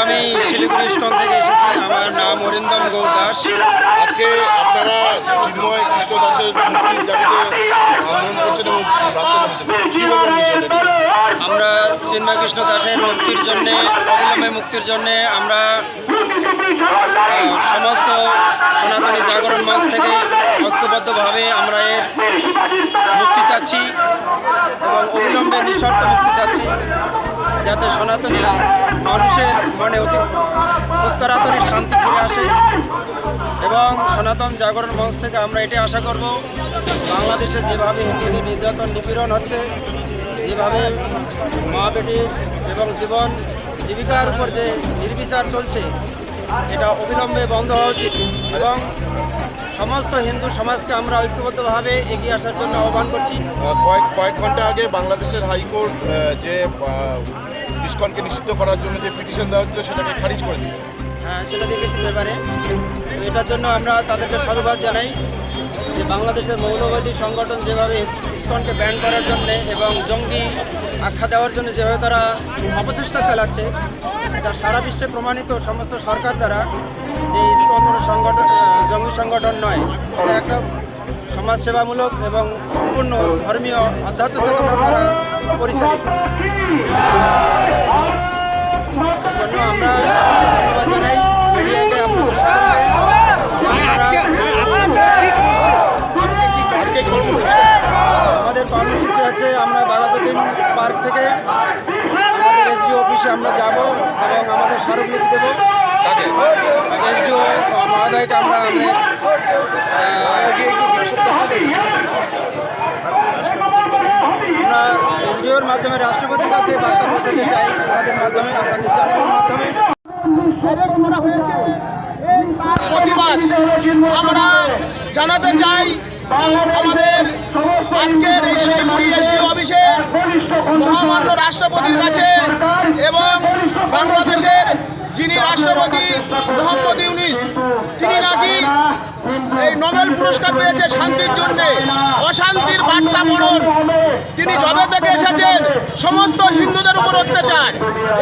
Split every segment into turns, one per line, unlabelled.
আমি শিলিগুড়ি স্টল থেকে এসেছি। আমার নাম অরিন্দম গৌর দাস
আজকে আপনারা চিন্ময়
আমরা চিন্ময় কৃষ্ণ দাসের মুক্তির জন্যে অবিলম্বে মুক্তির জন্যে আমরা সমস্ত সনাতনী জাগরণ মঞ্চ থেকে ঐক্যবদ্ধভাবে আমরা এর মুক্তি চাচ্ছি এবং অবিলম্বে নিঃশর্ত মুক্তি চাচ্ছি। যাতে সনাতনী মানুষের মনে অতি উত্তরাতরি শান্তি ফিরে আসে। এবং সনাতন জাগরণ মঞ্চ থেকে আমরা এটি আশা করব, বাংলাদেশে যেভাবে হিন্দুদের নির্যাতন নিপীড়ন হচ্ছে, যেভাবে মা বেটি এবং জীবন জীবিকার উপর যে নির্বিচার চলছে এটা অবিলম্বে বন্ধ হওয়া উচিত। এবং সমস্ত হিন্দু সমাজকে আমরা ঐক্যবদ্ধভাবে এগিয়ে আসার জন্য আহ্বান করছি।
কয়েক কয়েক ঘণ্টা আগে বাংলাদেশের হাইকোর্ট যে ইস্কনকে নিষিদ্ধ করার জন্য যে পিটিশন দেওয়া হচ্ছিল সেটাকে খারিজ করে দিয়েছে।
হ্যাঁ সেটা দেখেছি পেপারে তো এটার জন্য আমরা তাদেরকে সাধুবাদ জানাই যে বাংলাদেশের মৌলবাদী সংগঠন যেভাবে ইসকনকে ব্যান করার জন্য এবং জঙ্গি আখ্যা দেওয়ার জন্য যেভাবে তারা অপচেষ্টা চালাচ্ছে এটা সারা বিশ্বে প্রমাণিত সমস্ত সরকার দ্বারা যে ইসকন কোনো সংগঠন জঙ্গি সংগঠন নয়, এটা একটা সমাজসেবামূলক এবং সম্পূর্ণ ধর্মীয় আধ্যাত্ম চেতনা দ্বারা পরিচালিত। আমরা আমাদের কর্মসূচি আছে, আমরা পার্ক থেকে অফিসে আমরা যাব এবং আমাদের স্মারকলিপি দেব। এসডিও মহোদয়কে আমরা আমাদের আমরা এসডিওর মাধ্যমে রাষ্ট্রপতির কাছে বার্তা পৌঁছাতে চাই। আমাদের মাধ্যমে আপনাদের চ্যানেলের মাধ্যমে।
অ্যারেস্ট করা হয়েছে। প্রতিবাদ আমরা জানাতে চাই। আমাদের আজকের এই শিলিগুড়ি এসডি অফিসে মহামান্য রাষ্ট্রপতির কাছে এবং বাংলাদেশের যিনি রাষ্ট্রপতি মোহাম্মদ ইউনিস তিনি নাকি এই নোবেল পুরস্কার পেয়েছে শান্তির জন্য অশান্তির বার্তা বরণ। তিনি জবে থেকে এসেছেন সমস্ত হিন্দুদের উপর অত্যাচার।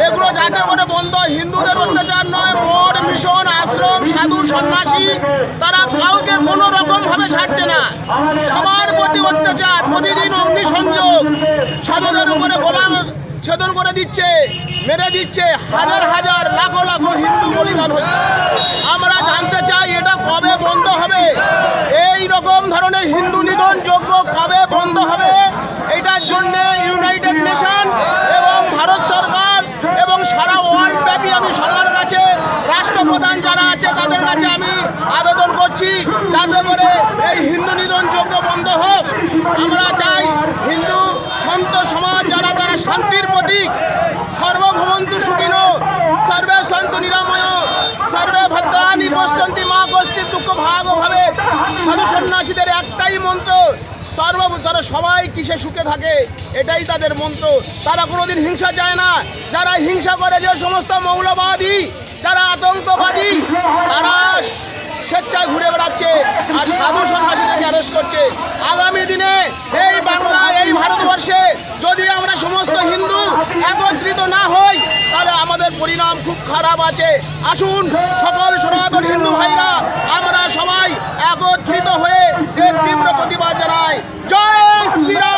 এগুলো যাতে করে বন্ধ হয়, হিন্দুদের অত্যাচার নয় মঠ মিশন আশ্রম সাধু সন্ন্যাসী কাউকে কোনো রকম ভাবে ছাড়ছে না। সবার প্রতি অত্যাচার, প্রতিদিন অগ্নিসংযোগ সাধুদের উপরে গোলাম ছেদন করে দিচ্ছে, মেরে দিচ্ছে, হাজার হাজার, লাখো লাখো হিন্দু বলিদান হচ্ছে। আমরা জানতে চাই এটা কবে বন্ধ হবে? এই রকম ধরনের হিন্দু নিধন যোগ্য কবে বন্ধ হবে? এটার জন্য ইউনাইটেড নেশন এবং ভারত সরকার এবং সারা ওয়ার্ল্ড ব্যাপী আমি সবার কাছে রাষ্ট্রপ্রধান যারা আছে তাদের কাছে আমি আবেদন করছি যাতে করে এই হিন্দু নিধন যোগ্য বন্ধ হোক। আমরা চাই হিন্দু সন্ত সমাজ যারা তারা শান্তির প্রতীক। সর্বভবন্তু সুখিন, সর্বে সন্ত নিরাময়, সর্বে ভদ্রানি পশ্যন্তি মা কশ্চিত দুঃখ ভাগ ভাবে। সাধু সন্ন্যাসীদের একটাই মন্ত্র, সর্ব যারা সবাই কিসে সুখে থাকে, এটাই তাদের মন্ত্র। তারা কোনোদিন হিংসা চায় না। যারা হিংসা করে যে সমস্ত মৌলবাদী, যারা আতঙ্কবাদী, তারা স্বেচ্ছায় ঘুরে বেড়াচ্ছে আর সাধু সন্ন্যাসীদেরকে অ্যারেস্ট করছে। আগামী দিনে এই বাংলা, এই ভারতবর্ষে যদি আমরা সমস্ত হিন্দু একত্রিত না হই, তাহলে আমাদের পরিণাম খুব খারাপ আছে। আসুন সকল সনাতন হিন্দু ভাইরা, আমরা সবাই একত্রিত হয়ে তীব্র প্রতিবাদ জানাই। জয় শ্রীরাম